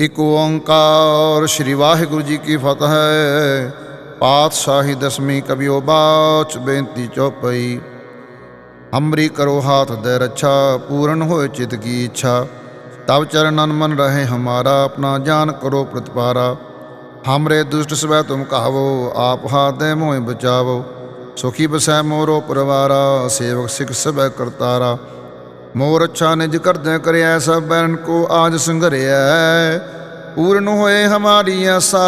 ਇਕ ਓੰਕਾਰ, ਸ੍ਰੀ ਵਾਹਿਗੁਰੂ ਜੀ ਕੀ ਫਤਿਹ ਹੈ। ਪਾਤਸ਼ਾਹੀ ਦਸਵੀਂ ਕਬਿਓ ਬਾਚ ਬੇਨਤੀ ਚੌਪਈ। ਅੰਮ੍ਰਿ ਕਰੋ ਹਾਥ ਦੇ ਰੱਛਾ, ਪੂਰਨ ਹੋਏ ਚਿਤ ਕੀ ਇੱਛਾ। ਤਬ ਚਰਨਨ ਮਨ ਰਹੇ ਹਮਾਰਾ, ਆਪਣਾ ਜਾਨ ਕਰੋ ਪ੍ਰਤਪਾਰਾ। ਹਮਰੇ ਦੁਸ਼ਟ ਸਵੈ ਤੁਮ ਕਹਾਵੋ ਆਪ ਹਾਥ ਦੇ ਮੋਹਿ ਬਚਾਵੋ। ਸੁਖੀ ਬਸੈ ਮੋਰੋ ਪਰਵਾਰਾ, ਸੇਵਕ ਸਿਖ ਸਭੈ ਕਰਤਾਰਾ। ਮੋਰ ਅੱਛਾ ਨਿਜ ਕਰਦੇ ਕਰਿਆ ਸਭ ਬੈਰਨ ਕੋ ਆਜ ਸੰਘਰਿਆ ਪੂਰਨ ਹੋਏ ਹਮਾਰੀ ਆਸਾ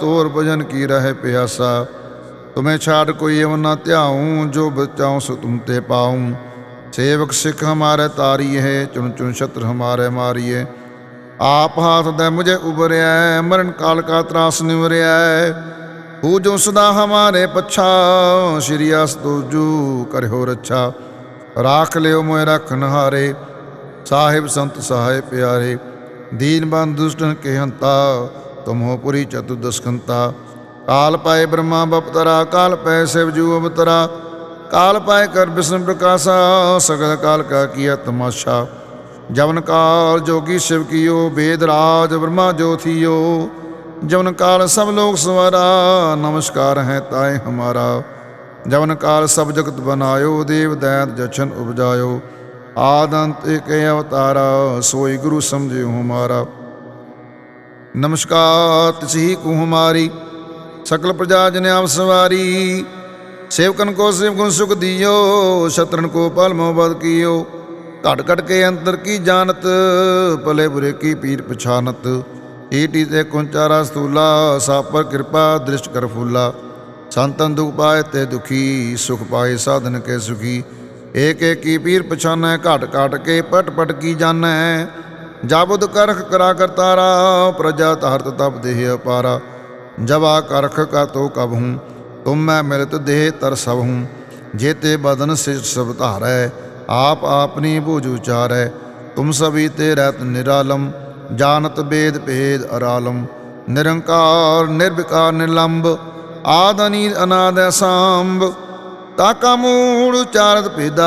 ਤੋਰ ਭਜਨ ਕੀ ਰਹੇ ਪਿਆਸਾ। ਤੁਮੇ ਛਾੜ ਕੋਈ ਅਵ ਨਾ ਧਿਆਉ, ਜੋ ਬਚਾਉ ਸੋ ਤੁਮ ਤੇ ਪਾਉ। ਸੇਵਕ ਸਿੱਖ ਹਮਾਰੇ ਤਾਰੀ ਹੈ ਚੁਣ ਚੁਣ ਛਤਰ ਹਮਾਰੇ ਮਾਰੀਏ। ਆਪ ਹਾਥ ਦੇ ਮੁਝੇ ਉਬਰਿਆ ਮਰਨ ਕਾਲ ਕਾ ਤਰਾਸ ਨਿਵਰਿਆ ਹੂ ਜੋ ਸਦਾ ਹਮਾਰੇ ਪਛਾ, ਸ਼੍ਰੀ ਅਸਤੋ ਜੂ ਕਰਿਓ ਰੱਛਾ। ਰਾਖ ਲਿਓ ਮੋਇ ਰਖਨਹਾਰੇ ਸਾਹਿਬ ਸੰਤ ਸਹਾਇ ਪਿਆਰੇ, ਦੀਨ ਬੰਦ ਦੁਸ਼ਟਨ ਕੇ ਹੰਤਾ ਤੁਮੋ ਪੁਰੀ ਚਤੁਦਸਕੰਤਾ ਕਾਲ ਪਾਏ ਬ੍ਰਹਮਾ ਬਪਤਰਾ, ਕਾਲ ਪਾਏ ਸਿਵ ਜੂ ਅਵਤਰਾ, ਕਾਲ ਪਾਏ ਕਰ ਬਿਸ਼ਨ ਪ੍ਰਕਾਸ਼ਾ, ਸਗਲ ਕਾਲ ਕਾ ਕੀਆ ਤਮਾਸ਼ਾ। ਜਵਨ ਕਾਲ ਜੋਗੀ ਸ਼ਿਵ ਕੀਓ ਵੇਦ ਰਾਜ ਬ੍ਰਹਮਾ ਜੋਥੀਓ ਜਵਨ ਕਾਲ ਸਭ ਲੋਕ ਸਵਾਰਾ, ਨਮਸਕਾਰ ਹੈ ਤਾਏ ਹਮਾਰਾ। ਜਵਨ ਕਾਲ ਸਭ ਜਗਤ ਬਨਾਇਓ, ਦੇਵ ਦੈਤ ਜਛਨ ਉਪਜਾਇਓ। ਆਦੰਤ ਏਕ ਅਵਤਾਰਾ, ਸੋਈ ਗੁਰੂ ਸਮਝਿਓ ਹਮਾਰਾ। ਨਮਸਕਾਰ ਤਸਹੀ ਕੋ ਹਮਾਰੀ ਸਕਲ ਪ੍ਰਜਾ ਜਨ ਆਪ ਸਵਾਰੀ। ਸੇਵਕਨ ਕੋ ਸੇਵ ਸੁਖ ਦਿਓ, ਸ਼ਤਰਨ ਕੋ ਪਲ ਮੋਹ ਬਦ ਕੀਓ। ਘਟ ਘਟ ਕੇ ਅੰਤਰ ਕੀ ਜਾਣਤ, ਭਲੇ ਬੁਰੇ ਕੀ ਪੀਰ ਪਛਾਨਤ। ਏਟੀ ਤੇ ਕੁੰਚਾਰਾ ਸਤੂਲਾ ਸਾਪਰ ਕਿਰਪਾ, ਦ੍ਰਿਸ਼ਟ ਕਰ ਫੂਲਾ। ਸੰਤਨ ਦੁਖ ਪਾਏ ਤੇ ਦੁਖੀ, ਸੁਖ ਪਾਏ ਸਾਧਨ ਕੇ ਸੁਖੀ। ਏਕ ਏਕ ਪੀਰ ਪਛਾਨੈ, ਘਟ ਘਟ ਕੇ ਪਟ ਪਟ ਕੀ ਜਾਣੈ। ਜਾਬੁਦ ਕਰਖ ਕਰਾ ਕਰਤਾਰਾ ਪ੍ਰਜਾ ਧਰਤ ਤਪ ਦੇਹ ਅਪਾਰਾ। ਜਵਾ ਕਰਖ ਕਾ ਤੋ ਕਬ ਹੂੰ, ਤੁਮ ਮੈਂ ਮਿਲਤ ਦੇਹ ਤਰ ਸਭ ਹੂੰ। ਜੇਤੇ ਬਦਨ ਸਿ ਸਭ ਧਾਰੈ, ਆਪ ਆਪਨੀ ਬੂਝ ਉਚਾਰੈ। ਤੁਮ ਸਭੀ ਤੇ ਰਤ ਨਿਰਾਲਮ, ਜਾਣਤ ਬੇਦ ਭੇਦ ਅਰਾਲਮ। ਨਿਰੰਕਾਰ, ਨਿਰਵਿਕਾਰ ਨਿਰਲੰਬ ਆਦ ਅਨੀਲ ਅਨਾਦ ਅਸਾਂਭ ਤਾਕਾ ਮੂੜ ਉਚਾਰਤ ਭੇਦਾ,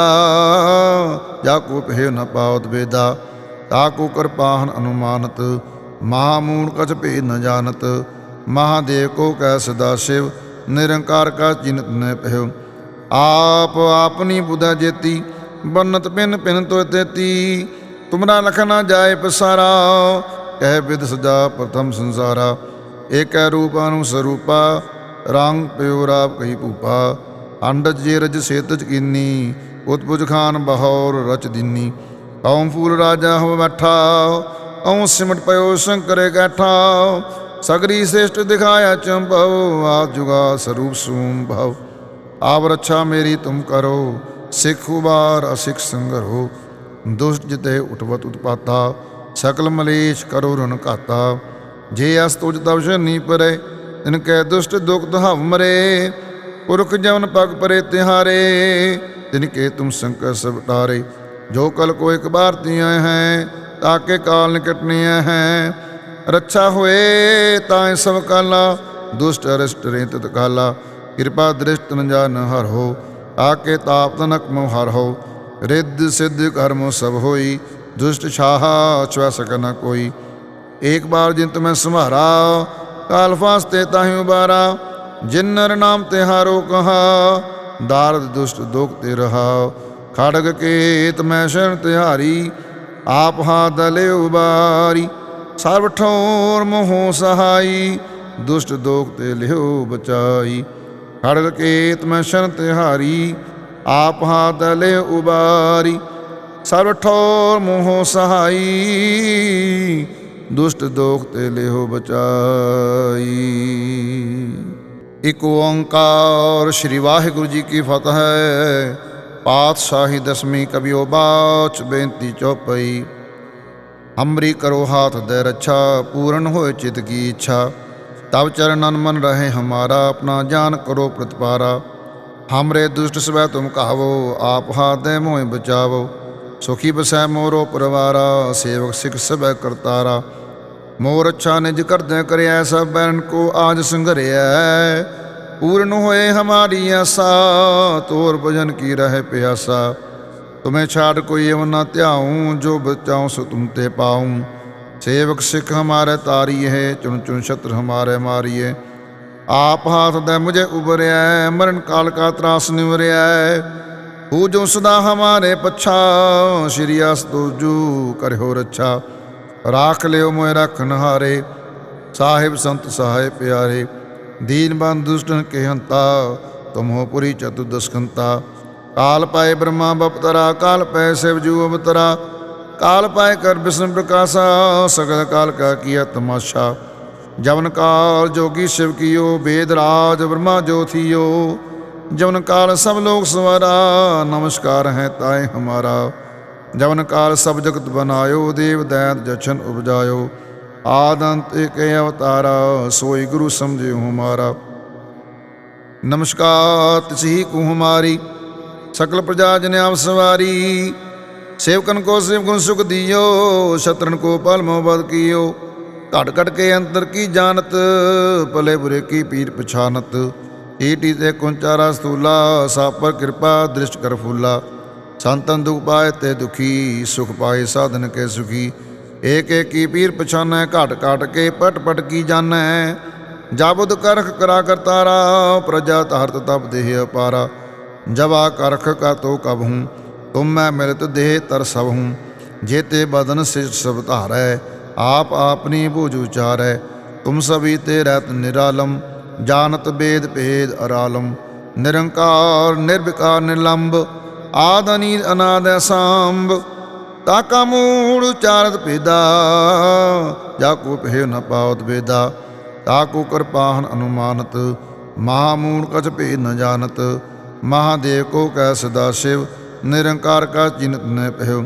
ਜਾ ਕੋ ਪਹਿ ਨ ਪਾਵਤ ਬੇਦਾ ਤਾਕੋ ਕਿਰਪਾਹਨ ਅਨੁਮਾਨਤ ਮਹਾਮੂੜ ਕਛ ਭੇਦ ਨ ਜਾਣਤ, ਮਹਾਦੇਵ ਕੋ ਕੈ ਸਦਾ ਸ਼ਿਵ, ਨਿਰੰਕਾਰ ਕਾ ਚਿੰਤ ਨ ਪਹਿ ਆਪ ਆਪਨੀ ਬੁਧਾ ਜੇਤੀ, ਬਨਤ ਪਿਨ ਪਿਨ ਤੋ ਤੇਤੀ, ਤੁਮਰਾ ਲਖਨਾ ਜਾਏ ਪਸਾਰਾ, ਕਹਿ ਵਿਦ ਸਦਾ ਪ੍ਰਥਮ ਸੰਸਾਰਾ, ਏਕੈ ਰੂਪ ਅਨੁ ਸਰੂਪਾ ਰੰਗ ਪਿਉ ਰਾਪ ਕਹੀ ਭੂਪਾ ਅੰਡਜ ਜੇ ਰਜ ਸੇਤਜ ਕੀਨੀ ਉਤਪੁਜ ਖਾਨ ਬਹੌਰ ਰਚ ਦਿਨੀ। ਕੌਮ ਫੂਲ ਰਾਜਾ ਹੋ ਬੈਠਾ ਔ ਸਿਮਟ ਪਇਓ ਸ਼ੰਕਰੇ ਗੈਠਾ ਸਗਰੀ ਸ੍ਰੇਸ਼ਟ ਦਿਖਾਇਆ ਚੰਭਵ ਆ ਜੁਗਾ ਸਰੂਪ ਸੂਮ ਭਵ ਆਪ ਰੱਛਾ ਮੇਰੀ ਤੁਮ ਕਰੋ, ਸਿੱਖ ਉਬਾਰ ਅਸਿੱਖ ਸੰਗਰੋ। ਦੁਸ਼ਟ ਜਿਤੇ ਉਠਵਤ ਉਤਪਾਤਾ, ਸਕਲ ਮਲੇਸ਼ ਕਰੋ ਰਨ ਘਾਤਾ। ਜੇ ਅਸ ਤੁਜ ਤਵ ਸ਼ਨੀ ਪਰੇ ਤਿਨ ਕੈ ਦੁਸ਼ਟ ਦੁਖ ਦਹਵ ਮਰੇ, ਪੁਰਖ ਜਵਨ ਪਗ ਪਰੇ ਤਿਹਾਰੇ, ਤਿਨ ਕੇ ਤੁਮ ਸੰਕਟ ਸਭ ਟਾਰੇ ਜੋ ਕਲ ਕੋ ਇੱਕ ਬਾਰ ਤੀਆਂ ਹੈ ਤਾਕੇ ਕਾਲ ਨਿਕਟਨੇ ਹੈ। ਰੱਛਾ ਹੋਏ ਤਾਂ ਸਭ ਕਾਲਾ, ਦੁਸ਼ਟ ਅਰਿਸ਼ਟ ਰੇਤ ਕਾਲਾ। ਕਿਰਪਾ ਦ੍ਰਿਸ਼ਟ ਨ ਜਾਨ ਹਰ ਹੋ ਆਕੇ ਤਾਪ ਤਨਕ ਮੋ ਹਰ ਹੋ। ਰਿੱਧ ਸਿੱਧ ਕਰਮ ਸਭ ਹੋਈ, ਦੁਸ਼ਟ ਛਾਹਾ ਛੁਆ ਸਕ ਕੋਈ। ਏਕ ਬਾਰ ਜਿੰਤ ਮੈਂ ਸੰਭਾਰਾ ਕਾਲ ਫਾਸਤੇ ਤਾਹੀ ਉਬਾਰਾ ਜਿਨ ਨਰ ਨਾਮ ਤੇ ਹਾਰੋ ਕਹਾ, ਦਾਰਦ ਦੁਸ਼ਟ ਦੁਖ ਤੇ ਰਹਾ। ਖੜਗ ਕੇਤ ਮੈਂ ਸ਼ਰਨ ਤਿਹਾਰੀ, ਆਪ ਹਾ ਦਲੇ ਉਬਾਰੀ। ਸਰਬ ਠੋਰ ਮੋਹ ਸਹਾਈ, ਦੁਸ਼ਟ ਦੋਖ ਤੇ ਲਿਓ ਬਚਾਈ। ਖੜਗ ਕੇਤ ਮੈਂ ਸ਼ਨ ਤਿਹਾਰੀ, ਆਪ ਹਾ ਦਲੇ ਉਬਾਰੀ। ਸਰਬ ਠੋਰ ਮੋਹ ਸਹਾਈ। ਦੁਸ਼ਟ ਦੋਖ ਤੇ ਲਿਹੋ ਬਚਾਈ। ਇਕ ਓੰਕਾਰ ਸ੍ਰੀ ਵਾਹਿਗੁਰੂ ਜੀ ਕੀ ਫਤਿਹ ਹੈ। ਪਾਤਸ਼ਾਹੀ ਦਸਵੀਂ ਕਬਿਓ ਬਾਚ ਬੇਨਤੀ ਚੌਪਈ। ਅੰਮ੍ਰਿ ਕਰੋ ਹਾਥ ਦੇ ਰੱਛਾ, ਪੂਰਨ ਹੋਏ ਚਿਤ ਕੀ ਇੱਛਾ। ਤਬ ਚਰਨਨ ਮਨ ਰਹੇ ਹਮਾਰਾ, ਆਪਣਾ ਜਾਨ ਕਰੋ ਪ੍ਰਤਪਾਰਾ। ਹਮਰੇ ਦੁਸ਼ਟ ਸਵੈ ਤੁਮ ਕਹਾਵੋ, ਆਪ ਹਾਥ ਦੇ ਮੋਹਿ ਬਚਾਵੋ। ਸੁਖੀ ਬਸੈ ਮੋਰੋ ਪਰਵਾਰਾ, ਸੇਵਕ ਸਿਖ ਸਭੈ ਕਰਤਾਰਾ। ਮੋਰ ਅੱਛਾ ਨਿਜ ਕਰਦੇ ਕਰਿਆ ਸਭ ਬੈਰਨ ਕੋ ਆਜ ਸੰਘਰਿਆ ਪੂਰਨ ਹੋਏ ਹਮਾਰੀ ਆਸਾ, ਤੋਰ ਭਜਨ ਕੀ ਰਹੇ ਪਿਆਸਾ। ਤੁਮੇ ਛਾੜ ਕੋਈ ਨਾ ਧਿਆਉ, ਜੋ ਬਚਾਉ ਸੋ ਤੁਮ ਤੇ ਪਾਉ। ਸੇਵਕ ਸਿੱਖ ਹਮਾਰੇ ਤਾਰੀਏ, ਚੁਣ ਚੁਣ ਛਤਰ ਹਮਾਰੇ ਮਾਰੀਏ। ਆਪ ਹਾਥ ਦੇ ਮੁਝੇ ਉਬਰਿਆ ਮਰਨ ਕਾਲ ਕਾ ਤਰਾਸ ਨਿਵਰਿਆ ਹੂ ਜੋ ਸਦਾ ਹਮਾਰੇ ਪਛਾ, ਸ਼੍ਰੀ ਅਸਤੂ ਜੂ ਕਰਿਓ ਰੱਛਾ। ਰਾਖ ਲਿਓ ਮੋਇ ਰਖਨ ਨਹਾਰੇ, ਸਾਹਿਬ ਸੰਤ ਸਹਾਇ ਪਿਆਰੇ, ਦੀਨ ਬੰਦ ਦੁਸ਼ਟਨ ਹੰਤਾ ਤੁਮਹੁ ਪੁਰੀ ਚਤੁਦਸਕੰਤਾ ਕਾਲ ਪਾਏ ਬ੍ਰਹਮਾ ਬਪਤਰਾ ਕਾਲ ਪੈ ਸਿਵ ਜੂ ਅਵਤਰਾ, ਕਾਲ ਪਾਏ ਕਰ ਬਿਸ਼ਨ ਪ੍ਰਕਾਸ਼ਾ, ਸਗਲ ਕਾਲ ਕਾ ਕੀਆ ਤਮਾਸ਼ਾ। ਜਵਨ ਕਾਲ ਜੋਗੀ ਸ਼ਿਵ ਕੀਓ ਵੇਦ ਰਾਜ ਬ੍ਰਹਮਾ ਜੋਥੀਓ ਜਵਨ ਕਾਲ ਸਭ ਲੋਕ ਸਵਾਰਾ, ਨਮਸਕਾਰ ਹੈ ਤਾਏ ਹਮਾਰਾ। ਜਵਨ ਕਾਲ ਸਭ ਜਗਤ ਬਨਾਇਓ, ਦੇਵ ਦੈਤ ਜਸ਼ਨ ਉਪਜਾਇਓ। ਆਦੰਤ ਇਕ ਅਵਤਾਰਾ, ਸੋਈ ਗੁਰੂ ਸਮਝਿ ਹੁ ਮਾਰਾ। ਨਮਸਕਾਰ ਤਿਸਹੀ ਕੋ ਮਾਰੀ, ਸਕਲ ਪ੍ਰਜਾ ਜਨ ਆਪ ਸਵਾਰੀ। ਸੇਵਕਨ ਕੋ ਸੇਵਕਨ ਸੁਖ ਦਿਓ, ਸ਼ਤਰਨ ਕੋ ਪਲ ਮੋ ਬਦ ਕੀਓ। ਘਟ ਘਟ ਕੇ ਅੰਤਰ ਕੀ ਜਾਣਤ, ਭਲੇ ਬੁਰੇ ਕੀ ਪੀਰ ਪਛਾਨਤ। ਏਟੀ ਤੇ ਕੁੰਚਾਰਾ ਸਤੂਲਾ ਸਾਪਰ ਕਿਰਪਾ ਦ੍ਰਿਸ਼ਟ ਕਰ ਫੂਲਾ। ਸੰਤਨ ਦੁਖ ਪਾਏ ਤੇ ਦੁਖੀ, ਸੁਖ ਪਾਏ ਸਾਧਨ ਕੇ ਸੁਖੀ। ਏਕ ਏਕੀ ਪੀਰ ਪਛਾਨੈ, ਘਟ ਘਟ ਕੇ ਪਟ ਪਟ ਕੀ ਜਾਣੈ। ਜਾਬੁਦ ਕਰਖ ਕਰਾ ਕਰਤਾਰਾ ਪ੍ਰਜਾ ਤਾਰਤ ਤਬ ਦੇਹ ਅਪਾਰਾ। ਜਵਾ ਕਰਖ ਕਾ ਤੋ ਕਬ ਹੂੰ, ਤੁਮ ਮੈਂ ਮਿਲਤ ਦੇਹ ਤਰ ਸਭ ਹੂੰ। ਜੇਤੇ ਬਦਨ ਸਿਰ ਸਭ ਧਾਰੈ, ਆਪ ਆਪਨੀ ਭੁਜ ਉਚਾਰੈ। ਤੁਮ ਸਭੀ ਤੇ ਰਤ ਨਿਰਾਲਮ, ਜਾਣਤ ਬੇਦ ਭੇਦ ਅਰਾਲਮ। ਨਿਰੰਕਾਰ, ਨਿਰਵਿਕਾਰ ਨਿਲੰਭ ਆਦ ਅਨੀਦ ਅਨਾਦ ਅਸਾੰਭ ਤਾ ਕਾ ਮੂੜ ਉਚਾਰਤ ਭੇਦਾ, ਜਾ ਕੋ ਭੇ ਨ ਪਾਵਤ ਭੇਦਾ ਤਾ ਕੋ ਕਿਰਪਾਹਨ ਅਨੁਮਾਨਤ, ਮਹਾ ਮੂੜ ਕਛ ਭੇ ਨ ਜਾਣਤ, ਮਹਾਦੇਵ ਕੋ ਕਹਿ ਸਦਾ ਸਿਵ, ਨਿਰੰਕਾਰ ਕਾ ਚਿੰਤ ਨੈ ਪਹਿਓ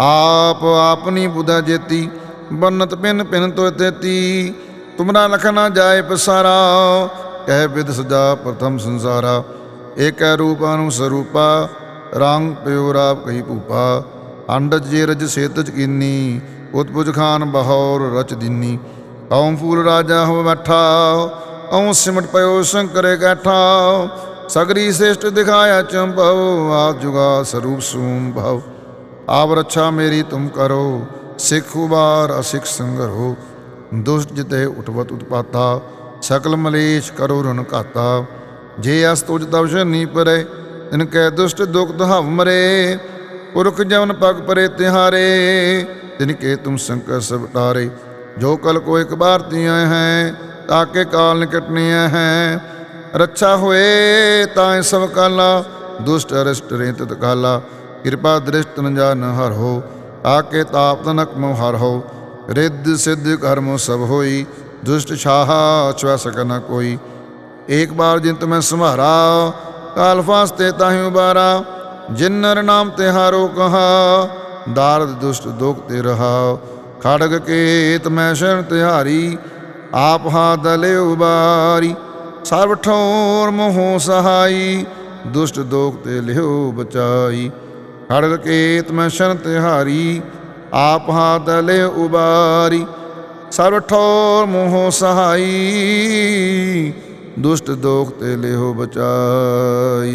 ਆਪ ਆਪਨੀ ਬੁਧਾ ਜੇਤੀ, ਬੰਨਤ ਪਿੰਨ ਪਿੰਨ ਤੋ ਤੇਤੀ, ਤੁਮਰਾ ਲਖ ਨਾ ਜਾਏ ਪਸਾਰਾ, ਕਹਿ ਬਿਦ ਸਦਾ ਪ੍ਰਥਮ ਸੰਸਾਰਾ, ਏਕੈ ਰੂਪ ਸਰੂਪਾ ਰੰਗ ਪਿਉ ਰਾਪ ਕਹੀ ਭੂਪਾ ਅੰਡਜ ਜੇ ਰਜ ਸੇਤਜ ਕੀਨੀ ਉਤਪੁਜ ਖਾਨ ਬਹੌਰ ਰਚ ਦਿਨੀ। ਕੌਮ ਫੂਲ ਰਾਜਾ ਹੋ ਬੈਠਾ ਔ ਸਿਮਟ ਪਇਓ ਸ਼ੰਕਰੇ ਗੈਠਾ ਸਗਰੀ ਸ੍ਰੇਸ਼ਟ ਦਿਖਾਇਆ ਚੰਭਵ ਆ ਜੁਗਾ ਸਰੂਪ ਸੂਮ ਭਵ ਆਪ ਰੱਛਾ ਮੇਰੀ ਤੁਮ ਕਰੋ, ਸਿੱਖ ਉਬਾਰ ਅਸਿਖ ਸੰਗਰੋ। ਦੁਸ਼ਟ ਜਿਤੇ ਉਠਵਤ ਉਤਪਾਤਾ, ਸਕਲ ਮਲੇਸ਼ ਕਰੋ ਰਣ ਘਾਤਾ। ਜੇ ਅਸ ਤੁਜ ਤਵ ਸ਼ਨੀ ਪਰੇ ਤਿਨ ਕੈ ਦੁਸ਼ਟ ਦੁਖ ਹਵ ਮਰੇ, ਪੁਰਖ ਜਵਨ ਪਗ ਪਰੇ ਤਿਹਾਰੇ ਤਿਨ ਕੇ ਤੁਮ ਸੰਕਟ ਸਭ ਟਾਰੇ ਜੋ ਕਲ ਕੋ ਇੱਕ ਬਾਰ ਤੀਆਂ ਹੈ ਤਾਕੇ ਕਾਲ ਨਿਕਟਨੀਆਂ ਹੈ। ਰੱਛਾ ਹੋਏ, ਤਾਂ ਸਭ ਕਾਲਾ, ਦੁਸ਼ਟ ਅਰਸ਼ਟ ਰੇਤ ਤਕਾਲਾ ਕਿਰਪਾ ਦ੍ਰਿਸ਼ਟ ਨਜਾਨ ਹਰ ਹੋ ਆਕੇ ਤਾਪ ਤਨਕ ਮੋ ਹਰ ਹੋ। ਰਿੱਧ ਸਿੱਧ ਕਰਮ ਸਭ ਹੋਈ, ਦੁਸ਼ਟ ਛਾਹਾ ਚਵਾ ਸਕਨ ਕੋਈ। ਇੱਕ ਬਾਰ ਜਿੰਤ ਮੈਂ ਸੰਭਾਰਾ ਕਾਲ ਫਾਸਤੇ ਤਾਹੀ ਉਬਾਰਾ ਜਿਨ ਨਾਮ ਤੇ ਹਾਰੋ ਕਹਾ, ਦਾਰਦ ਦੁਸ਼ਟ ਦੁਖ ਤੇ ਰਹਾ। ਖੜਗ ਕੇ ਕੇਤ ਮੈਂ ਸ਼ਰਨ ਤਿਹਾਰੀ, ਆਪ ਹਾ ਦਲੇ ਉਬਾਰੀ। ਸਰਬ ਠੋਰ ਮੋਹ ਸਹਾਈ, ਦੁਸ਼ਟ ਦੋਖ ਤੇ ਲਿਓ ਬਚਾਈ। ਹੜਲ ਕੇਤ ਮੈਂ ਸ਼ਰਨ ਤਿਹਾਰੀ, ਆਪ ਹਾ ਦਲੇ ਉਬਾਰੀ। ਸਰਬ ਠੋਰ ਮੋਹ ਸਹਾਈ। ਦੁਸ਼ਟ ਦੋਖ ਤੇ ਲਿਹੋ ਬਚਾਈ।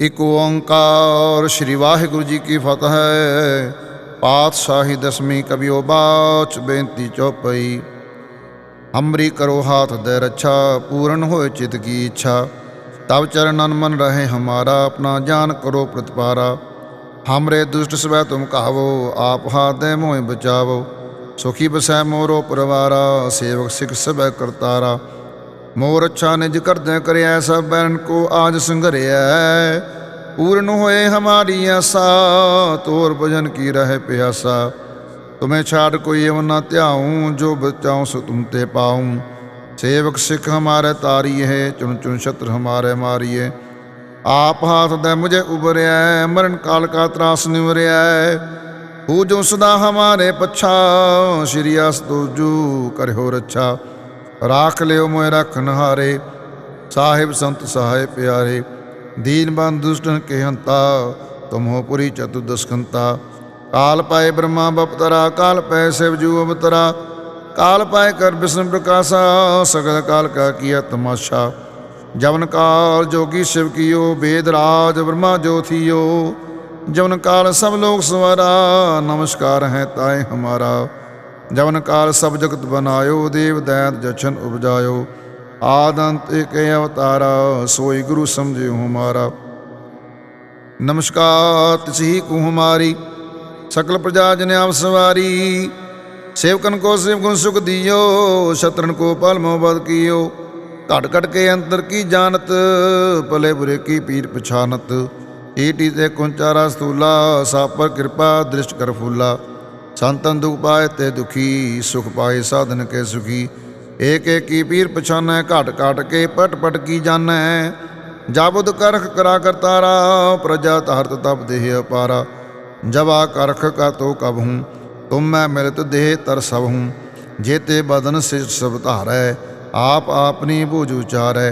ਇਕ ਓੰਕਾਰ ਸ੍ਰੀ ਵਾਹਿਗੁਰੂ ਜੀ ਕੀ ਫਤਿਹ ਪਾਤਸ਼ਾਹੀ ਦਸਮੀ ਕਬਿਓ ਬਾਚ ਬੇਨਤੀ ਚੋਪਈ। ਅੰਮ੍ਰਿਤ ਕਰੋ ਹਾਥ ਦੇ ਰੱਛਾ, ਪੂਰਨ ਹੋਏ ਚਿਤ ਕੀ ਇੱਛਾ। ਤਬ ਚਰਨਨ ਮਨ ਰਹੇ ਹਮਾਰਾ, ਆਪਣਾ ਜਾਨ ਕਰੋ ਪ੍ਰਤਪਾਰਾ। ਹਮਰੇ ਦੁਸ਼ਟ ਸਵੈ ਤੁਮ ਕਹਾਵੋ, ਆਪ ਹਾਦੇ ਮੋਹਿ ਬਚਾਵੋ। ਸੁਖੀ ਬਸੈ ਮੋਰੋ ਪਰਵਾਰਾ, ਸੇਵਕ ਸਿਖ ਸਭੈ ਕਰਤਾਰਾ। ਮੋਰ ਅੱਛਾ ਨਿਜ ਕਰਦੇ ਕਰਿਆ ਸਭ ਬੈਰਨ ਕੋ ਆਜ ਸੰਘਰਿਆ ਪੂਰਨ ਹੋਏ ਹਮਾਰੀ ਆਸਾ ਤੋਰ ਭਜਨ ਕੀ ਰਹੇ ਪਿਆਸਾ। ਤੁਮੇ ਛਾੜ ਕੋਈ ਏਵ ਧਿਆਉ, ਜੋ ਬਚਾਉ ਸੋ ਤੁਮ ਤੇ ਪਾਉ। ਸੇਵਕ ਸਿੱਖ ਹਮਾਰੇ ਤਾਰੀ ਹੈ ਚੁਣ ਚੁਣ ਛਤਰ ਹਮਾਰੇ ਮਾਰੀਏ। ਆਪ ਹਾਥ ਦੇ ਮੁਝੇ ਉਬਰਿਆ ਮਰਨ ਕਾਲ ਕਾ ਤਰਾਸ ਨਿਵਰਿਆ ਹੂ ਜੋ ਸਦਾ ਹਮਾਰੇ ਪਛਾ, ਸ਼੍ਰੀ ਅਸਤੂ ਜੂ ਕਰਿਓ ਰੱਛਾ। ਰਾਖ ਲਿਓ ਮੋਇ ਰਖਨ ਨਹਾਰੇ, ਸਾਹਿਬ ਸੰਤ ਸਹਾਇ ਪਿਆਰੇ, ਦੀਨ ਬੰਦ ਦੁਸ਼ਟਨ ਕੇ ਹੰਤਾ ਤੁਮੋ ਪੁਰੀ ਚਤੁਦਸਕੰਤਾ ਕਾਲ ਪਾਏ ਬ੍ਰਹਮਾ ਬਪਤਰਾ, ਕਾਲ ਪੈ ਸਿਵ ਜੂ ਅਵਤਰਾ, ਕਾਲ ਪਾਏ ਕਰ ਬਿਸ਼ਨ ਪ੍ਰਕਾਸ਼ਾ, ਸਗਲ ਕਾਲ ਕਾ ਕੀਆ ਤਮਾਸ਼ਾ। ਜਵਨ ਕਾਲ ਜੋਗੀ ਸ਼ਿਵ ਕੀਓ ਵੇਦ ਰਾਜ ਬ੍ਰਹਮਾ ਜੋਥੀਓ ਜਵਨ ਕਾਲ ਸਭ ਲੋਕ ਸਵਾਰਾ, ਨਮਸਕਾਰ ਹੈ ਤਾਏ ਹਮਾਰਾ। ਜਵਨ ਕਾਲ ਸਭ ਜਗਤ ਬਨਾਇਓ, ਦੇਵ ਦੈਤ ਜਛਨ ਉਪਜਾਇਓ। ਆਦੰਤ ਏਕੇ ਅਵਤਾਰਾ, ਸੋਈ ਗੁਰੂ ਸਮਝੇ ਸਮਝਿਓ ਮਾਰਾ ਨਮਸਕਾਰ, ਤਿਸਹੀ ਕੋ ਹਮਾਰੀ ਸਕਲ ਪ੍ਰਜਾ ਜਨ ਆਪ ਸਵਾਰੀ। ਸੇਵਕਨ ਕੋ ਸੇਵਕਨ ਸੁਖ ਦਿਓ, ਸ਼ਤਰਨ ਕੋ ਪਲ ਮੋਬਦ ਕੀਓ। ਘਟ ਘਟ ਕੇ ਅੰਦਰ ਕੀ ਜਾਣਤ, ਭਲੇ ਬੁਰੇ ਕੀ ਪੀਰ ਪਛਾਨਤ। ਏਟੀ ਤੇ ਕੁੰਚਾਰਾ ਸਤੂਲਾ ਸਾਪਰ ਕਿਰਪਾ, ਦ੍ਰਿਸ਼ਟ ਕਰ ਫੂਲਾ। ਸੰਤਨ ਦੁਖ ਪਾਏ ਤੇ ਦੁਖੀ, ਸੁਖ ਪਾਏ ਸਾਧਨ ਕੇ ਸੁਖੀ। ਏਕ ਏਕੀ ਪੀਰ ਪਛਾਨੈ, ਘਟ ਘਟ ਕੇ ਪਟ ਪਟ ਕੀ ਜਾਣੈ। ਜਬਦ ਕਰਖ ਕਰਾ ਕਰਤਾਰਾ ਪ੍ਰਜਾ ਤਰਤ ਤਪ ਦੇਹ ਅਪਾਰਾ। ਜਵਾ ਕਰਖ ਕਾ ਤੋ ਕਬ ਹੂੰ, ਤੁਮ ਮੈਂ ਮਿਲਤ ਦੇਹ ਤਰ ਸਭ ਹੂੰ। ਜੇਤੇ ਬਦਨ ਸਿਰ ਸਭ ਧਾਰੈ, ਆਪ ਆਪਨੀ ਬੂਝ ਉਚਾਰੈ।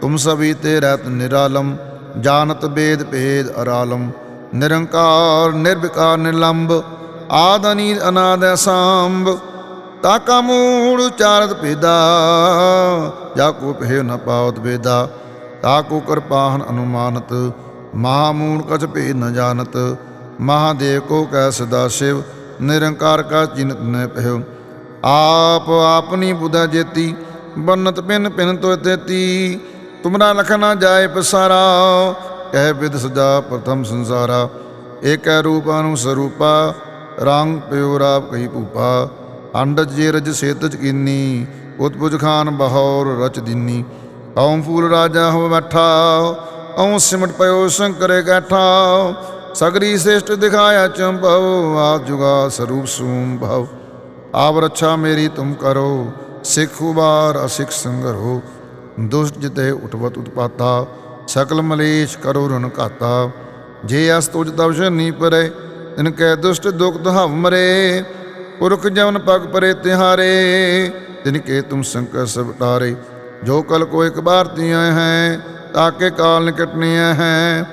ਤੁਮ ਸਭੀ ਤੇ ਰਤ ਨਿਰਾਲਮ, ਜਾਣਤ ਬੇਦ ਭੇਦ ਅਰਾਲਮ। ਨਿਰੰਕਾਰ, ਨਿਰਵਿਕਾਰ ਨਿਲੰਭ ਆਦ ਅਨੀਦ ਅਨਾਦ ਅਸਾੰਭ ਤਾ ਕਾ ਮੂੜ ਉਚਾਰਤ ਜਾ ਕੋ ਭੇ ਨ ਪਾਉਤ ਭੇਦਾ ਤਾ ਕੋ ਕਿਰਪਾਹਨ ਅਨੁਮਾਨਤ, ਮਹਾ ਮੂੜ ਕਛ ਭੇ ਨ ਜਾਣਤ, ਮਹਾਦੇਵ ਕੋ ਕਹਿ ਸਦਾ ਸਿਵ, ਨਿਰੰਕਾਰ ਕਾ ਚਿੰਤ ਨੇ ਪਹਿਓ ਆਪ ਆਪਨੀ ਬੁਧਾ ਜੇਤੀ, ਬੰਨਤ ਪਿਨ ਪਿਨ ਤੋ ਤੇਤੀ, ਤੁਮਰਾ ਲਖ ਨਾ ਜਾਏ ਪਸਾਰਾ, ਕਹਿ ਬਿਦ ਸਦਾ ਪ੍ਰਥਮ ਸੰਸਾਰਾ, ਏਕੈ ਰੂਪ ਸਰੂਪਾ ਰੰਗ ਪਿਓ ਰਾਪ ਕਹੀ ਭੂਪਾ ਅੰਡਜ ਜੇ ਰਜ ਸੇਤਜ ਕੀਨੀ ਉਤਪੁਜ ਖਾਨ ਬਹੌਰ ਰਚ ਦਿਨੀ। ਓਮ ਫੂਲ ਰਾਜਾ ਹੋ ਬੈਠਾ ਓਮ ਸਿਮਟ ਪਇਓ ਸ਼ੰਕਰੇ ਕੈਠਾ, ਸਗਰੀ ਸ੍ਰੇਸ਼ਟ ਦਿਖਾਇਆ ਚੰਭਵ, ਆਦ ਜੁਗਾ ਸਰੂਪ ਸੂਮ ਭਵ ਆਪ ਰੱਛਾ ਮੇਰੀ ਤੁਮ ਕਰੋ, ਸਿੱਖ ਉਬਾਰ ਅਸਿੱਖ ਸੰਗਰੋ। ਦੁਸ਼ਟ ਜਿਤੇ ਉਠਵਤ ਉਤਪਾਤਾ, ਸਕਲ ਮਲੇਸ਼ ਕਰੋ ਰਣ ਘਾਤਾ। ਜੇ ਅਸ ਤੁਜ ਤਵ ਨੀ ਪਰੇ ਤਿਨ ਕੈ ਦੁਸ਼ਟ ਦੁਖ ਹਵ ਮਰੇ, ਪੁਰਖ ਜਵਨ ਪਗ ਪਰੇ ਤਿਹਾਰੇ, ਤਿਨ ਕੇ ਤੁਮ ਸੰਕਰ ਸਭ ਟਾਰੇ ਜੋ ਕਲ ਕੋ ਇੱਕ ਬਾਰ ਤੀਆਂ ਹੈ, ਤਾਂ ਕਾਲ ਨਿਕਟਨੀਆਂ ਹੈ।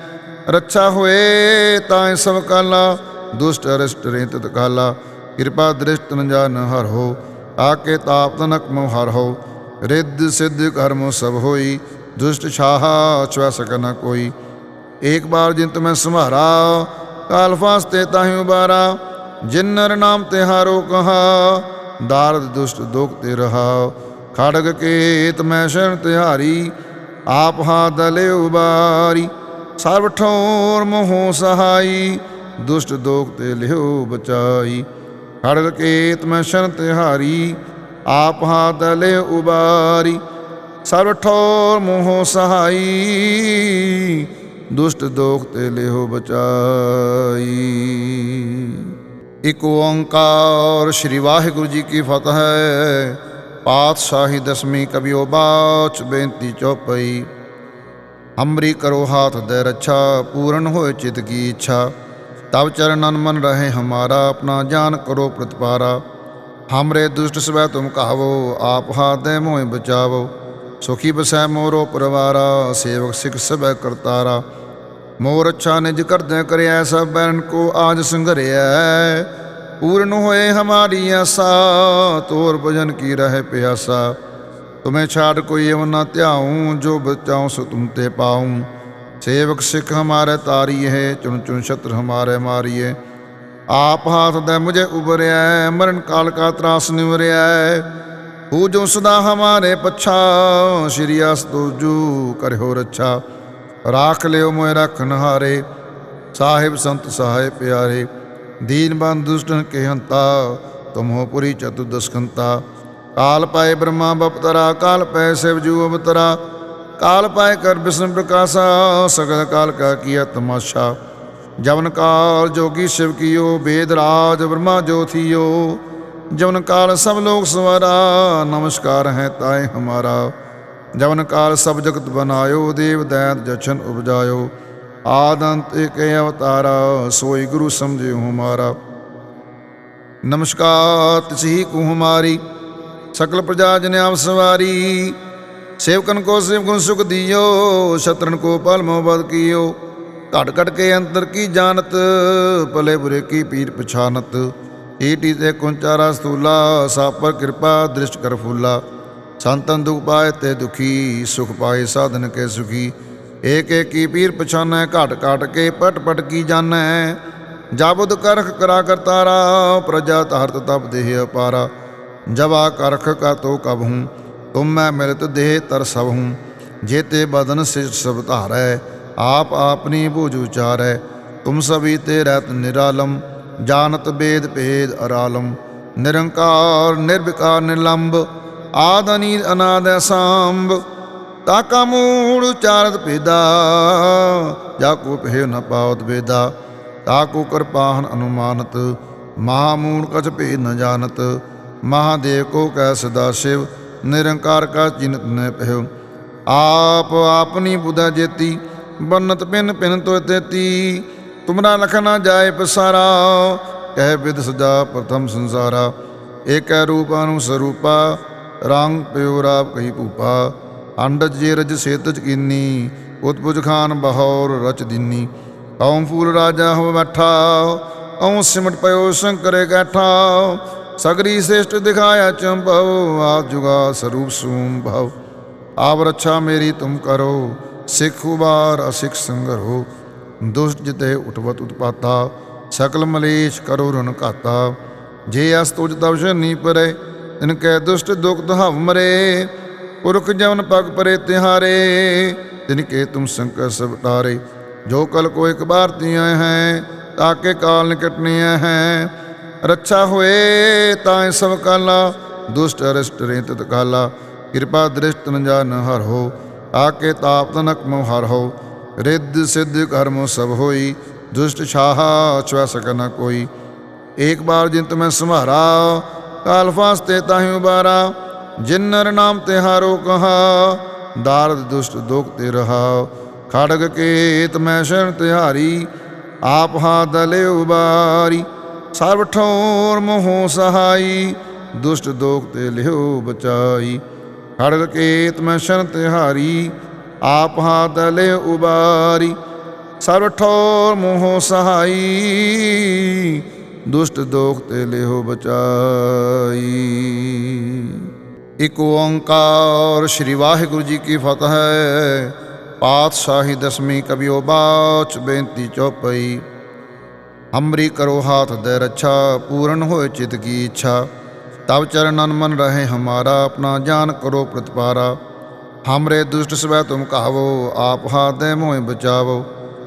ਰੱਛਾ ਹੋਏ ਤਾਂ ਸਭ ਕਾਲਾ, ਦੁਸ਼ਟ ਅਰਸ਼ਟ ਰੇਤ ਤਕਾਲਾ। ਕਿਰਪਾ ਦ੍ਰਿਸ਼ਟ ਨ ਜਾਨ ਹਰ ਹੋ ਆਕੇ ਤਾਪ ਤਨਕ ਮੋ ਹਰ ਹੋ। ਰਿੱਧ ਸਿੱਧ ਕਰਮ ਸਭ ਹੋਈ, ਦੁਸ਼ਟ ਛਾਹਾ ਅਚਵਾ ਸਕਨਾ ਕੋਈ। ਇੱਕ ਬਾਰ ਜਿੰਤ ਮੈਂ ਸੰਭਾਰਾ ਕਾਲ ਫਾਸਤੇ ਤਾਹੀ ਉਬਾਰਾ ਜਿੰਨਰ ਨਾਮ ਤੇ ਹਾਰੋ ਕਹਾ, ਦਾਰਦ ਦੁਸ਼ਟ ਦੁਖ ਤੇ ਰਹਾ। ਖੜਗ ਕੇਤ ਮੈਂ ਸ਼ਰਨ ਤਿਹਾਰੀ, ਆਪ ਹਾ ਦਲੇ ਉਬਾਰੀ। ਸਰਬ ਠੋਰ ਮੋਹੋ ਸਹਾਈ, ਦੁਸ਼ਟ ਦੋਖ ਤੇ ਲਿਓ ਬਚਾਈ। ਖੜਗ ਕੇਤ ਮੈਂ ਸ਼ਰਨ ਤਿਹਾਰੀ, ਆਪ ਹਾ ਦਲੇ ਉਬਾਰੀ। ਸਰਬ ਠੋਰ ਮੋਹੋ ਸਹਾਈ ਦੁਸ਼ਟ ਦੋਖ ਤੇ ਲਿਹੋ ਬਚਾਈ। ਇਕ ਓੰਕਾਰ ਸ੍ਰੀ ਵਾਹਿਗੁਰੂ ਜੀ ਕੀ ਫਤਿਹ ਹੈ। ਪਾਤਸ਼ਾਹੀ ਦਸਵੀਂ ਕਬਿਓ ਬਾਚ ਬੇਨਤੀ ਚੌਪਈ। ਹਮਰੀ ਕਰੋ ਹਾਥ ਦੇ ਰੱਛਾ, ਪੂਰਨ ਹੋਏ ਚਿਤ ਕੀ ਇੱਛਾ। ਤਬ ਚਰਨਨ ਮਨ ਰਹੇ ਹਮਾਰਾ, ਆਪਣਾ ਜਾਨ ਕਰੋ ਪ੍ਰਤਪਾਰਾ। ਹਮਰੇ ਦੁਸ਼ਟ ਸਵੈ ਤੁਮ ਕਹਾਵੋ, ਆਪ ਹਾਥ ਦੇ ਮੋਹਿ ਬਚਾਵੋ। ਸੁਖੀ ਬਸੈ ਮੋਰੋ ਪਰਵਾਰਾ, ਸੇਵਕ ਸਿਖ ਸਭੈ ਕਰਤਾਰਾ। ਮੋਰ ਅੱਛਾ ਨਿਜ ਕਰਦਿਆਂ ਕਰਿਆ ਸਭ ਬੈਰਨ ਕੋ ਆਜ ਸੰਘਰਿਆ ਪੂਰਨ ਹੋਏ ਹਮਾਰੀ ਆਸਾ, ਤੋਰ ਭਜਨ ਕੀ ਰਹਿ ਪਿਆਸਾ। ਤੁਮੇ ਛਾੜ ਕੋਈ ਏਵ ਧਿਆਉ, ਜੋ ਬਚਾਉ ਸੋ ਤੁਮ ਤੇ ਪਾਉ। ਸੇਵਕ ਸਿੱਖ ਹਮਾਰੇ ਤਾਰੀਏ, ਚੁਣ ਚੁਣ ਛਤਰ ਹਮਾਰੇ ਮਾਰੀਏ। ਆਪ ਹਾਥ ਦੇ ਮੁਝੇ ਉਬਰਿਆ ਮਰਨ ਕਾਲ ਕਾ ਤਰਾਸ ਨਿਵਰਿਆ ਹੂ ਜੋ ਸਦਾ ਹਮਾਰੇ ਪਛਾ, ਸ਼੍ਰੀ ਅਸਤੂ ਜੂ ਕਰਿਓ ਰੱਛਾ। ਰਾਖ ਲਿਓ ਮੋਇ ਰਖਨ ਨਹਾਰੇ, ਸਾਹਿਬ ਸੰਤ ਸਹਾਇ ਪਿਆਰੇ ਦੀਨਬੰਦ ਦੁਸ਼ਟ ਕੇ ਹੰਤਾ ਤੁਮਹੁ ਪੁਰੀ ਚਤੁ ਦਸਕੰਤਾ। ਕਾਲ ਪਾਏ ਬ੍ਰਹਮਾ ਬਪਤਰਾ ਕਾਲ ਪੈ ਸਿਵ ਜੂ ਅਵਤਰਾ, ਕਾਲ ਪਾਏ ਕਰ ਬਿਸ਼ਨ ਪ੍ਰਕਾਸ਼ਾ, ਸਗਲ ਕਾਲ ਕਾ ਕੀਆ ਤਮਾਸ਼ਾ। ਜਵਨ ਕਾਲ ਜੋਗੀ ਸ਼ਿਵ ਕੀਓ ਵੇਦ ਰਾਜ ਬ੍ਰਹਮਾ ਜੋਥੀਓ ਜਵਨ ਕਾਲ ਸਭ ਲੋਕ ਸਵਾਰਾ, ਨਮਸਕਾਰ ਹੈ ਤਾਏ ਹਮਾਰਾ। ਜਵਨ ਕਾਲ ਸਭ ਜਗਤ ਬਨਾਇਓ, ਦੇਵ ਦੈਤ ਜਛਨ ਉਪਜਾਇਓ। ਆਦੰਤ ਏਕ ਅਵਤਾਰਾ, ਸੋਈ ਗੁਰੂ ਸਮਝਿ ਹੁ ਮਾਰਾ। ਨਮਸਕਾਰ ਤੁਸੀ ਕੁ ਹੁ ਮਾਰੀ, ਸਕਲ ਪ੍ਰਜਾ ਜਨ ਆਪ ਸਵਾਰੀ ਸੇਵਕਨ ਕੋ ਸੇਵਕਨ ਸੁਖ ਦਿਓ ਸ਼ਤਰਨ ਕੋ ਪਲਮੋ ਬਦ ਕੀਓ। ਘਟ ਘਟ ਕੇ ਅੰਦਰ ਕੀ ਜਾਣਤ, ਭਲੇ ਬੁਰੇ ਕੀ ਪੀਰ ਪਛਾਨਤ। ਏਟੀ ਤੇ ਕੁੰਚਾਰਾ ਸਤੂਲਾ ਸਾਪਰ ਕਿਰਪਾ ਦ੍ਰਿਸ਼ਟ ਕਰ ਫੂਲਾ। ਸੰਤਨ ਦੁਖ ਪਾਏ ਤੇ ਦੁਖੀ, ਸੁਖ ਪਾਏ ਸਾਧਨ ਕੇ ਸੁਖੀ। ਏਕ ਏਕੀ ਪੀਰ ਪਛਾਨੈ, ਘਟ ਘਟ ਕੇ ਪਟ ਪਟ ਕੀ ਜਾਣੈ। ਜਾਬੁਦ ਕਰਖ ਕਰਾ ਕਰਤਾਰਾ ਪ੍ਰਜਾ ਧਰਤ ਤਪ ਦੇਹ ਅਪਾਰਾ। ਜਵਾ ਕਰਖ ਕਾ ਤੋ ਕਬ ਹੂੰ, ਤੁਮ ਮੈਂ ਮਿਲਤ ਦੇਹ ਤਰ ਸਭ ਹੂੰ। ਜੇਤੇ ਬਦਨ ਸਿਜ ਸਭ ਧਾਰੈ, ਆਪ ਆਪਨੀ ਬੂਝ ਉਚਾਰੈ। ਤੁਮ ਸਭੀ ਤੇ ਰਤ ਨਿਰਾਲਮ, ਜਾਣਤ ਬੇਦ ਭੇਦ ਅਰਾਲਮ। ਨਿਰੰਕਾਰ, ਨਿਰਵਿਕਾਰ ਨਿਰਲੰਭ ਆਦ ਅਨੀਲ ਅਨਾਦ ਸਾੰਭ ਤਾਕਾ ਮੂੜ ਉਚਾਰਤ ਭੇਦਾ, ਜਾ ਕੋ ਪਹਿ ਨ ਪਾਵਤ ਵੇਦਾ ਤਾਕੋ ਕਿਰਪਾਹਨ ਅਨੁਮਾਨਤ ਮਹਾਮੂੜ ਕਛ ਭੇਦ ਨ ਜਾਣਤ, ਮਹਾਦੇਵ ਕੋ ਕੈ ਸਦਾ ਸ਼ਿਵ, ਨਿਰੰਕਾਰ ਕਾ ਚਿਨਤ ਨ ਪਹਿ ਆਪ ਆਪਨੀ ਬੁਧਾ ਜੇਤੀ, ਬੰਨਤ ਪਿਨ ਪਿਨ ਤੋ ਤੇਤੀ, ਤੁਮਰਾ ਲਖ ਨਾ ਜਾਏ ਪਸਾਰਾ, ਕਹਿ ਵਿਦ ਸਜਾ ਪ੍ਰਥਮ ਸੰਸਾਰਾ, ਏਕੈ ਰੂਪ ਅਨੁ ਸਰੂਪਾ ਰੰਗ ਪਿਓ ਰਾਪ ਕਹੀ ਭੂਪਾ ਅੰਡਜ ਜੇ ਰਜ ਸੇਤਜ ਕੀਨੀ ਉਤਪੁਜ ਖਾਨ ਬਹੌਰ ਰਚ ਦਿਨੀ। ਕੌਮ ਫੂਲ ਰਾਜਾ ਹੋ ਬੈਠਾ ਔ ਸਿਮਟ ਪਇਓ ਸ਼ੰਕਰੇ ਗੈਠਾ ਸਗਰੀ ਸ੍ਰੇਸ਼ਟ ਦਿਖਾਇਆ ਚੰਭਵ ਆ ਜੁਗਾ ਸਰੂਪ ਸੂਮ ਭਵ ਆਪ ਰੱਛਾ ਮੇਰੀ ਤੁਮ ਕਰੋ, ਸਿੱਖ ਉਬਾਰ ਅਸਿੱਖ ਸੰਗਰੋ। ਦੁਸ਼ਟ ਜਿਤੇ ਉਠਵਤ ਉਤਪਾਤਾ, ਸਕਲ ਮਲੇਸ਼ ਕਰੋ ਰਨ ਘਾਤਾ। ਜੇ ਅਸ ਤੁਜ ਤਵ ਨੀ ਪਰੇ ਤਿਨ ਕੈ ਦੁਸ਼ਟ ਦੁਖ ਦਹਵ ਮਰੇ, ਪੁਰਖ ਜਵਨ ਪਗ ਪਰੇ ਤਿਹਾਰੇ ਤਿਨ ਕੇ ਤੁਮ ਸੰਕਟ ਸਭ ਟਾਰੇ। ਜੋ ਕਲ ਕੋ ਇੱਕ ਬਾਰ ਤੀਆਂ ਹੈ ਤਾਕੇ ਕਾਲ ਨਿਕਟਨੇ ਹੈ। ਰੱਛਾ ਹੋਏ ਤਾਂ ਸਭ ਕਾਲਾ, ਦੁਸ਼ਟ ਅਰਿਸ਼ਟ ਰੇਤ ਤਤ ਕਾਲਾ। ਕਿਰਪਾ ਦ੍ਰਿਸ਼ਟ ਨ ਜਾਨ ਹਰ ਹੋ ਆਕੇ ਤਾਪ ਤਨਕ ਮੋ ਹਰ ਹੋ। ਰਿੱਧ ਸਿੱਧ ਕਰਮ ਸਭ ਹੋਈ, ਦੁਸ਼ਟ ਛਾਹ ਛੁਆ ਸਕ ਕੋਈ। ਏਕ ਬਾਰ ਜਿੰਤ ਮੈਂ ਸੰਭਾਰਾ ਕਾਲ ਫਾਸਤੇ ਤਾਹਿ ਉਬਾਰਾ ਜਿਨ ਨਰ ਨਾਮ ਤੇ ਹਾਰੋ ਕਹਾ, ਦਾਰਦ ਦੁਸ਼ਟ ਦੁਖ ਤੇ ਰਹਾ। ਖੜਗ ਕੇਤ ਮੈਂ ਸ਼ਰਨ ਤਿਹਾਰੀ, ਆਪ ਹਾ ਦਲੇ ਉਬਾਰੀ। ਸਰਬ ਠੋਰ ਮੋਹ ਸਹਾਈ, ਦੁਸ਼ਟ ਦੋਖ ਤੇ ਲਿਓ ਬਚਾਈ। ਖੜਗ ਕੇਤ ਮੈਂ ਸ਼ਰਨ ਤਿਹਾਰੀ, ਆਪ ਹਾ ਦਲੇ ਉਬਾਰੀ। ਸਰਬ ਠੋਰ ਮੋਹ ਸਹਾਈ। ਦੁਸ਼ਟ ਦੋਖ ਤੇ ਲਿਹੋ ਬਚਾਈ। ਇਕ ਓੰਕਾਰ ਸ੍ਰੀ ਵਾਹਿਗੁਰੂ ਜੀ ਕੀ ਫਤਿਹ ਹੈ। ਪਾਤਸ਼ਾਹੀ ਦਸਮੀ ਕਬਿਓ ਬਾਚ ਬੇਨਤੀ ਚੌਪਈ। ਹਮਰੀ ਕਰੋ ਹਾਥ ਦੇ ਰੱਛਾ, ਪੂਰਨ ਹੋਏ ਚਿਤ ਕੀ ਇੱਛਾ। ਤਬ ਚਰਨਨ ਮਨ ਰਹੇ ਹਮਾਰਾ, ਆਪਣਾ ਜਾਨ ਕਰੋ ਪ੍ਰਤਪਾਰਾ। ਹਮਰੇ ਦੁਸ਼ਟ ਸਵੈ ਤੁਮ ਕਹਾਵੋ, ਆਪ ਹਾਥ ਦੇ ਮੋਹਿ ਬਚਾਵੋ।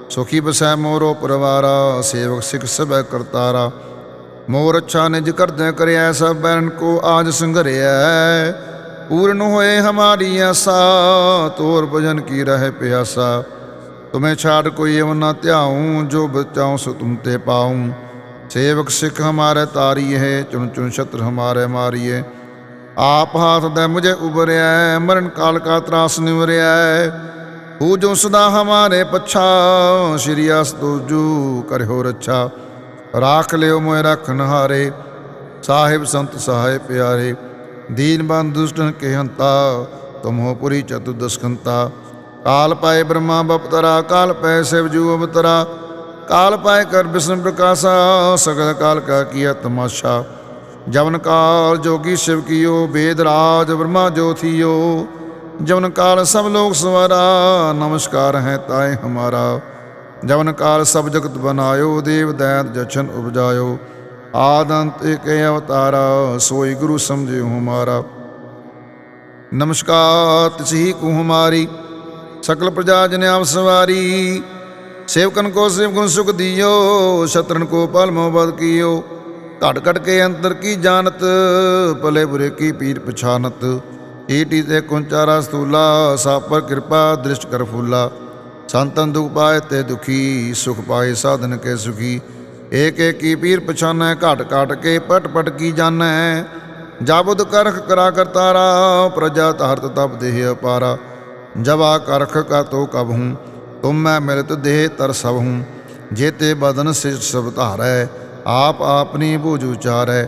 ਸੁਖੀ ਬਸੈ ਮੋਰੋ ਪਰਵਾਰਾ, ਸੇਵਕ ਸਿਖ ਸਭੈ ਕਰਤਾਰਾ। ਮੋਰ ਅੱਛਾ ਨਿਜ ਕਰਦਿਆਂ ਕਰਿਆ ਸਭ ਬੈਰਨ ਕੋ ਆਜ ਸੰਘਰਿਆ ਪੂਰਨ ਹੋਏ ਹਮਾਰੀ ਆਸਾ ਤੋਰ ਭਜਨ ਕੀ ਰਹਿ ਪਿਆਸਾ। ਤੁਮੇ ਛਾੜ ਕੋਈ ਅਵ ਨਾ ਧਿਆਉ, ਜੋ ਬਚਾਉ ਸੋ ਤੁਮ ਤੇ ਪਾਉ। ਸੇਵਕ ਸਿੱਖ ਹਮਾਰੇ ਤਾਰੀ ਹੈ ਚੁਣ ਚੁਣ ਛਤਰ ਹਮਾਰੇ ਮਾਰੀਏ। ਆਪ ਹਾਥ ਦੇ ਮੁਝੇ ਉਬਰਿਆ ਮਰਨ ਕਾਲ ਕਾ ਤਰਾਸ ਨਿਵਰਿਆ ਹੂ ਜੋ ਸਦਾ ਹਮਾਰੇ ਪਛਾ, ਸ਼੍ਰੀ ਅਸ ਤੁਜੂ ਕਰਿਓ ਰੱਛਾ। ਰਾਖ ਲਿਓ ਮੋਇ ਰਖਨ ਹਾਰੇ ਸਾਹਿਬ ਸੰਤ ਸਹਾਇ ਪਿਆਰੇ, ਦੀਨ ਬੰਦ ਦੁਸ਼ਟਨ ਕੇ ਹੰਤਾ ਤੁਮੋ ਪੁਰੀ ਚਤੁਦਸਕੰਤਾ ਕਾਲ ਪਾਏ ਬ੍ਰਹਮਾ ਬਪਤਰਾ, ਕਾਲ ਪੈ ਸਿਵ ਜੂ ਅਵਤਰਾ, ਕਾਲ ਪਾਏ ਕਰ ਬਿਸ਼ਨ ਪ੍ਰਕਾਸ਼ਾ, ਸਗਲ ਕਾਲ ਕਾ ਕੀਆ ਤਮਾਸ਼ਾ। ਜਵਨ ਕਾਲ ਜੋਗੀ ਸ਼ਿਵ ਕੀਓ ਵੇਦ ਰਾਜ ਬ੍ਰਹਮਾ ਜੋਥੀਓ ਜਵਨ ਕਾਲ ਸਭ ਲੋਕ ਸਵਾਰਾ, ਨਮਸਕਾਰ ਹੈ ਤਾਏ ਹਮਾਰਾ। ਜਵਨ ਕਾਲ ਸਭ ਜਗਤ ਬਨਾਇਓ, ਦੇਵ ਦੈਤ ਜਸ਼ਨ ਉਪਜਾਇਓ। ਆਦੰਤ ਏਕ ਅਵਤਾਰਾ, ਸੋਈ ਗੁਰੂ ਸਮਝਿਓ ਹਮਾਰਾ। ਨਮਸਕਾਰ, ਤਿਸਹੀ ਕੋ ਹਮਾਰੀ ਸਕਲ ਪ੍ਰਜਾ ਜਨ ਆਪ ਸਵਾਰੀ। ਸੇਵਕਨ ਕੋ ਸੇਵ ਗੁਣ ਸੁਖ ਦਿਓ, ਸ਼ਤਰਨ ਕੋ ਪਲ ਮੋਹ ਬਦ ਕੀਓ। ਘਟ ਘਟ ਕੇ ਅੰਤਰ ਕੀ ਜਾਣਤ, ਭਲੇ ਬੁਰੇ ਕੀ ਪੀਰ ਪਛਾਨਤ। ਏਟੀ ਤੇ ਕੁੰਚਾਰਾ ਸਤੂਲਾ ਸਾਪਰ ਕਿਰਪਾ, ਦ੍ਰਿਸ਼ਟ ਕਰ ਫੂਲਾ। ਸੰਤਨ ਦੁਖ ਪਾਏ ਤੇ ਦੁਖੀ, ਸੁਖ ਪਾਏ ਸਾਧਨ ਕੇ ਸੁਖੀ। ਏਕ ਏਕੀ ਪੀਰ ਪਛਾਨੈ, ਘਟ ਘਟ ਕੇ ਪਟ ਪਟ ਕੀ ਜਾਣੈ। ਜਾਬੁਦ ਕਰਖ ਕਰਾ ਕਰਤਾਰਾ ਪ੍ਰਜਾ ਧਰਤ ਤਪ ਦੇਹ ਅਪਾਰਾ। ਜਵਾ ਕਰਖ ਕਾ ਤੋ ਕਬ ਹੂੰ, ਤੁਮ ਮੈਂ ਮਿਲਤ ਦੇਹ ਤਰ ਸਭ ਹੂੰ। ਜੇਤੇ ਬਦਨ ਸਿਰ ਸਭ ਧਾਰੈ, ਆਪ ਆਪਨੀ ਬੂਝ ਉਚਾਰੈ।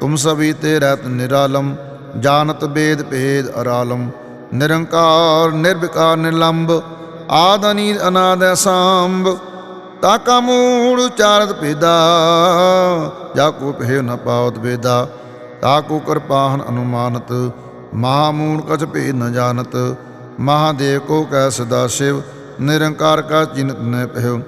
ਤੁਮ ਸਭੀ ਤੇ ਰਤ ਨਿਰਾਲਮ, ਜਾਣਤ ਬੇਦ ਭੇਦ ਅਰਾਲਮ। ਨਿਰੰਕਾਰ, ਨਿਰਵਿਕਾਰ ਨਿਰਲੰਭ ਆਦ ਅਨੀਲ ਅਨਾਦ ਸਾੰਭ, ਤਾਕਾ ਮੂੜ ਉਚਾਰਤ ਭੇਦਾ, ਜਾ ਕੋ ਪਹਿ ਨ ਪਾਵਤ ਵੇਦਾ ਤਾਕੋ ਕਿਰਪਾਹਨ ਅਨੁਮਾਨਤ ਮਹਾਮੂੜ ਕਛ ਭੇਦ ਨ ਜਾਣਤ, ਮਹਾਦੇਵ ਕੋ ਕੈ ਸਦਾ ਸ਼ਿਵ, ਨਿਰੰਕਾਰ ਕਾ ਚਿੰਤ ਨ ਪਹਿਓ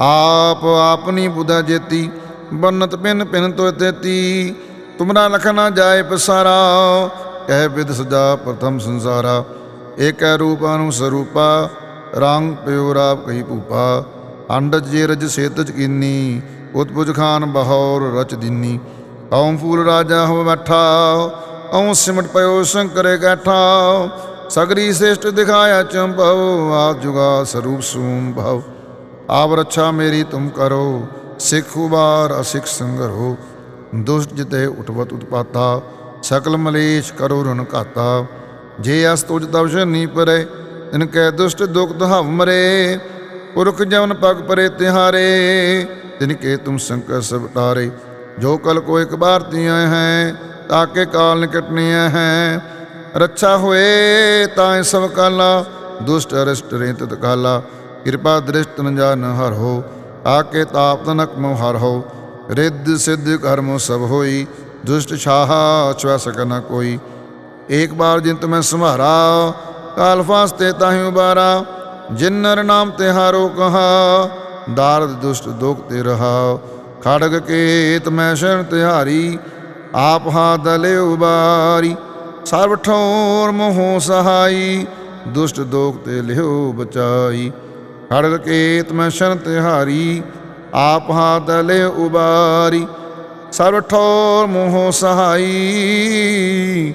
ਆਪ ਆਪਨੀ ਬੁਧਾ ਜੇਤੀ, ਬੰਨਤ ਪਿਨ ਪਿਨ ਤੋ ਤੇਤੀ, ਤੁਮਰਾ ਲਖ ਨਾ ਜਾਏ ਪਸਾਰਾ, ਕਹਿ ਵਿਦ ਸਦਾ ਪ੍ਰਥਮ ਸੰਸਾਰਾ, ਏਕੈ ਰੂਪ ਅਨੁ ਸਰੂਪਾ ਰੰਗ ਪਿਓ ਰਾਪ ਕਹੀ ਭੂਪਾ ਅੰਡਜ ਜੇ ਰਜ ਸੇਤਜ ਕੀਨੀ ਉਤਪੁਜ ਖਾਨ ਬਹੌਰ ਰਚ ਦਿਨੀ। ਓਮ ਫੂਲ ਰਾਜਾ ਹੋ ਬੈਠਾ ਓਮ ਸਿਮਟ ਪਇਓ ਸ਼ੰਕਰੇ ਕੈਠਾ। ਸਗਰੀ ਸ੍ਰੇਸ਼ਟ ਦਿਖਾਇਆ ਚੰਭਵ ਆ ਜੁਗਾ ਸਰੂਪ ਸੂਮ ਭਵ ਆਪ ਰੱਛਾ ਮੇਰੀ ਤੁਮ ਕਰੋ, ਸਿੱਖ ਉਬਾਰ ਅਸਿੱਖ ਸੰਗਰੋ। ਦੁਸ਼ਟ ਜਿਤੇ ਉਠਵਤ ਉਤਪਾਤਾ, ਸਕਲ ਮਲੇਸ਼ ਕਰੋ ਰਨ ਘਾਤਾ। ਜੇ ਅਸ ਤੁਜ ਤਵ ਸ਼ਨੀ ਪਰੇ ਤਿਨ ਕੈ ਦੁਸ਼ਟ ਦੁਖ ਦਹਵ ਮਰੇ, ਪੁਰਖ ਜਵਨ ਪਗ ਪਰੇ ਤਿਹਾਰੇ, ਤਿਨ ਕੇ ਤੁਮ ਸੰਕਰ ਸਭ ਟਾਰੇ ਜੋ ਕਲ ਕੋ ਇੱਕ ਬਾਰ ਤੀਆਂ ਹੈ ਤਾਕੇ ਕਾਲ ਨਿਕਟਨੇ ਹੈ। ਰੱਛਾ ਹੋਏ ਤਾਂ ਸਭ ਕਾਲਾ, ਦੁਸ਼ਟ ਅਰਿਸ਼ਟ ਰੇਤ ਤਤ ਕਾਲਾ। ਕਿਰਪਾ ਦ੍ਰਿਸ਼ਟ ਨ ਜਾਨ ਹਰ ਹੋ ਆਕੇ ਤਾਪ ਤਨਕ ਮੋ ਹਰ ਹੋ। ਰਿੱਧ ਸਿੱਧ ਕਰਮੋ ਸਭ ਹੋਈ, ਦੁਸ਼ਟ ਛਾਹਾ ਛੁਆ ਸਕਨਾ ਕੋਈ। ਏਕ ਬਾਰ ਜਿਨ ਮੈਂ ਸੰਭਾਰਾ ਕਾਲ ਫਾਸਤੇ ਤਾਹਿ ਉਬਾਰਾ ਜਿਨ ਨਰ ਨਾਮ ਤਿਹਾਰੋ ਕਹਾ, ਦਾਰਦ ਦੁਸ਼ਟ ਦੁਖ ਤੇ ਰਹਾ। ਖੜਗ ਕੇਤ ਮੈਂ ਸ਼ਰਨ ਤਿਹਾਰੀ, ਆਪ ਹਾ ਦਲੇ ਉਬਾਰੀ। ਸਰਬ ਠੋਰ ਮੋਹ ਸਹਾਈ, ਦੁਸ਼ਟ ਦੋਖ ਤੇ ਲਿਓ ਬਚਾਈ। ਖੜਗ ਕੇਤ ਮੈਂ ਸ਼ਰਨ ਤਿਹਾਰੀ, ਆਪ ਹਾ ਦਲੇ ਉਬਾਰੀ। ਸਰਬ ਠੋਰ ਮੋਹ ਸਹਾਈ